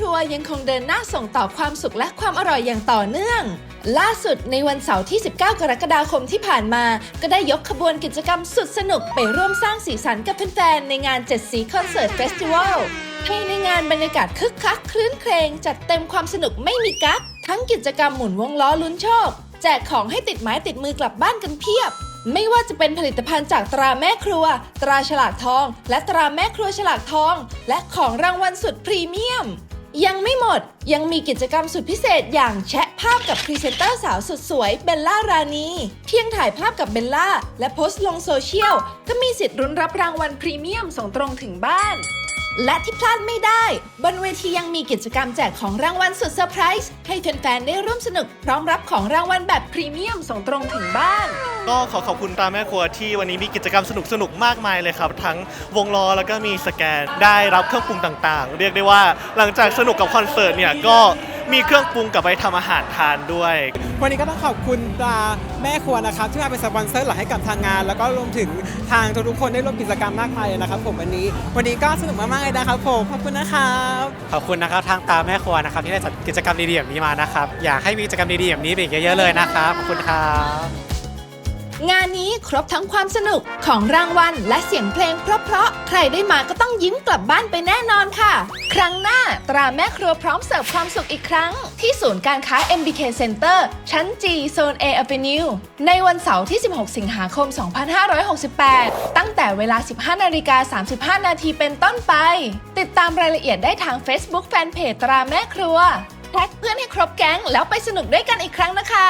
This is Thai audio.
ครัวยังคงเดินหน้าส่งต่อความสุขและความอร่อยอย่างต่อเนื่อง ล่าสุดในวันเสาร์ที่ 19 กรกฎาคมที่ผ่านมา ก็ได้ยกขบวนกิจกรรมสุดสนุกไปร่วมสร้างสีสันกับแฟนๆในงาน7สีคอนเสิร์ตเฟสติวัลภายในงานบรรยากาศคึกคักคลื้นเครงจัดเต็มความสนุกไม่มีกั๊กทั้งกิจกรรมหมุนวงล้อลุ้นโชค แจกของให้ติดไม้ติดมือกลับบ้านกันเพียบไม่ว่าจะเป็นผลิตภัณฑ์จากตราแม่ครัว ตราฉลากทอง และตราแม่ครัวฉลากทอง และของรางวัลสุดพรีเมียม ยังไม่หมดยังมีกิจกรรมสุดพิเศษอย่างแชะภาพกับพรีเซนเตอร์สาวสุดสวยเบลล่ารานีเพียงถ่ายภาพกับเบลล่าและโพสต์ลงโซเชียลก็มีสิทธิ์รุนรับรางวัลพรีเมียมส่งตรงถึงบ้าน และที่พลาดไม่ได้ บนเวทียังมีกิจกรรมแจกของรางวัลสุดเซอร์ไพรส์ให้แฟนๆได้ร่วมสนุก พร้อมรับของรางวัลแบบพรีเมียมส่งตรงถึงบ้าน ก็ขอขอบคุณตาแม่ครัวที่วันนี้มีกิจกรรมสนุกสนุกๆมากมายเลยครับ ทั้งวงล้อแล้วก็มีสแกนได้รับเครื่องปรุงต่างๆ เรียกได้ว่าหลังจากสนุกกับคอนเสิร์ตเนี่ยก็ มีเครื่องปรุงกลับไปทำอาหารทานด้วย วันนี้ก็ต้องขอบคุณตราแม่ครัวนะครับที่มาเป็นสปอนเซอร์หลักให้กับทางงาน แล้วก็รวมถึงทางทุกๆคนได้ร่วมกิจกรรมมากมายเลยนะครับ ผมวันนี้ วันนี้ก็สนุกมากๆเลยนะครับผมขอบคุณนะครับขอบคุณนะครับทางตาแม่ครัวนะครับที่ได้จัดกิจกรรมดีๆแบบนี้มานะครับ อยากให้มีกิจกรรมดีๆแบบนี้ไปอีกเยอะๆเลยนะครับขอบคุณครับ งานนี้ครบทั้งความสนุกของรางวัลและเสียงเพลงเพราะๆ ใครได้มาก็ต้องยิ้มกลับบ้านไปแน่นอนค่ะ ครั้งหน้า ตราแม่ครัวพร้อมเสิร์ฟความสุขอีกครั้ง ที่ศูนย์การค้า MBK Center ชั้น G โซน A Avenue ในวันเสาร์ที่ 16 สิงหาคม 2568 ตั้งแต่เวลา 15 นาฬิกา 35 นาทีเป็นต้นไป ติดตามรายละเอียดได้ทาง Facebook Fanpage ตราแม่ครัวแท็กเพื่อนให้ครบแก๊งแล้วไปสนุกด้วยกันอีกครั้งนะคะ